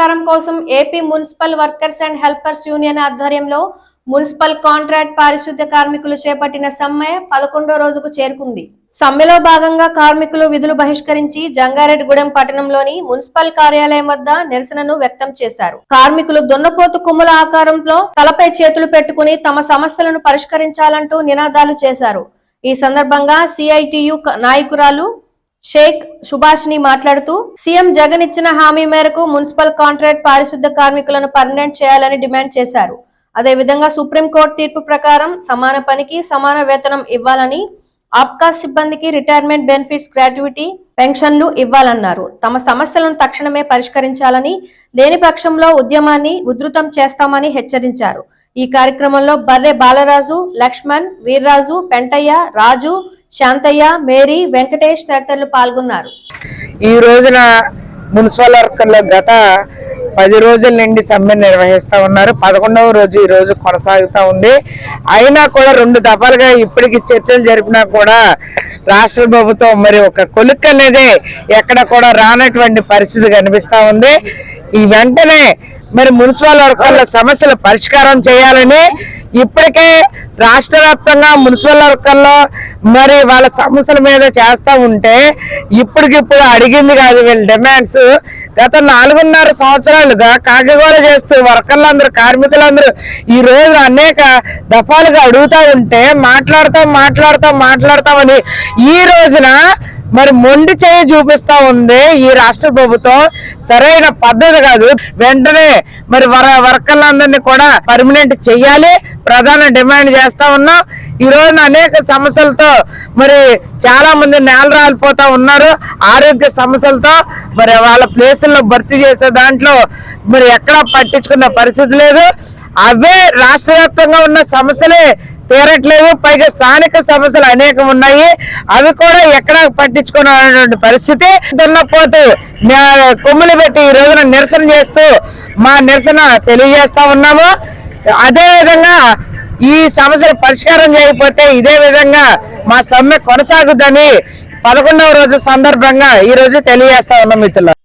పరిష్కారం కోసం AP municipal workers and helpers union ఆధ్వర్యంలో మున్సిపల్ కాంట్రాక్ట్ పారిశుద్ధ్య కార్మికులు చేపట్టిన సమ్మె పదకొండో రోజుకు చేరుకుంది. సమ్మెలో భాగంగా కార్మికులు విధులు బహిష్కరించి జంగారెడ్డిగూడెం పట్టణంలోని మున్సిపల్ కార్యాలయం వద్ద నిరసనను వ్యక్తం చేశారు. కార్మికులు దున్నపోతు కుమ్ముల ఆకారంలో తలపై చేతులు పెట్టుకుని తమ సమస్యలను పరిష్కరించాలంటూ నినాదాలు చేశారు. ఈ సందర్భంగా సిఐటియు నాయకురాలు షేక్ సుభాష్ని మాట్లాడుతూ సీఎం జగన్ ఇచ్చిన హామీ మేరకు మున్సిపల్ కాంట్రాక్ట్ పారిశుద్ధ కార్మికులను పర్మనెంట్ చేయాలని డిమాండ్ చేశారు. అదేవిధంగా సుప్రీంకోర్టు తీర్పు ప్రకారం సమాన పనికి సమాన వేతనం ఇవ్వాలని ఆప్కా సిబ్బందికి రిటైర్మెంట్ బెనిఫిట్స్ గ్రాట్యుటీ పెన్షన్లు ఇవ్వాలన్నారు. తమ సమస్యలను తక్షణమే పరిష్కరించాలని లేని పక్షంలో ఉద్యమాన్ని ఉధృతం చేస్తామని హెచ్చరించారు. ఈ కార్యక్రమంలో బర్రె బాలరాజు లక్ష్మణ్ వీర్రాజు పెంటయ్య రాజు శాంతయ్య మేరీ వెంకటేష్ తదితరులు పాల్గొన్నారు. ఈ రోజున మున్సిపల్ వర్కర్లు గత పది రోజుల నుండి సమ్మె నిర్వహిస్తూ ఉన్నారు. పదకొండవ రోజు ఈ రోజు కొనసాగుతూ ఉంది. అయినా కూడా రెండు దఫాలుగా ఇప్పటికి చర్చలు జరిపినా కూడా రాష్ట్ర ప్రభుత్వం మరి ఒక కొలుక్ అనేది ఎక్కడ కూడా రానటువంటి పరిస్థితి కనిపిస్తూ ఉంది. ఈ వెంటనే మరి మున్సిపల్ వర్కర్ల సమస్యల పరిష్కారం చేయాలని ఇప్పటికే రాష్ట్ర వ్యాప్తంగా మున్సిపల్ వర్కర్లో మరి వాళ్ళ సమస్యల మీద చేస్తూ ఉంటే ఇప్పటికిప్పుడు అడిగింది కాదు వీళ్ళ డిమాండ్స్. గత నాలుగున్నర సంవత్సరాలుగా కాకిగోళ చేస్తూ వర్కర్లందరూ కార్మికులందరూ ఈ రోజు అనేక దఫాలుగా అడుగుతూ ఉంటే మాట్లాడతాం మాట్లాడతాం మాట్లాడతామని ఈ రోజున మరి మొండి చేయి చూపిస్తా ఉంది ఈ రాష్ట్ర ప్రభుత్వం. సరైన పద్ధతి కాదు. వెంటనే మరి వర వర్కర్లందరినీ కూడా పర్మనెంట్ చెయ్యాలి. ప్రధాన డిమాండ్ చేస్తా ఉన్నాం. ఈ రోజున అనేక సమస్యలతో మరి చాలా మంది నేల రాలిపోతా ఉన్నారు. ఆరోగ్య సమస్యలతో మరి వాళ్ళ ప్లేసుల్లో భర్తీ చేసే దాంట్లో మరి ఎక్కడా పట్టించుకున్న పరిస్థితి లేదు. అవే రాష్ట్ర వ్యాప్తంగా ఉన్న సమస్యలే తీరట్లేవు పైగా స్థానిక సమస్యలు అనేకం ఉన్నాయి. అవి కూడా ఎక్కడ పట్టించుకున్నటువంటి పరిస్థితి. దున్నపోతూ కొమ్ములు పెట్టి ఈ రోజున నిరసన చేస్తూ మా నిరసన తెలియజేస్తా ఉన్నాము. అదే విధంగా ఈ సమస్యలు పరిష్కారం చేయకపోతే ఇదే విధంగా మా సమ్మె కొనసాగుద్దని పదకొండవ రోజు సందర్భంగా ఈ రోజు తెలియజేస్తా ఉన్నాం మిత్రులు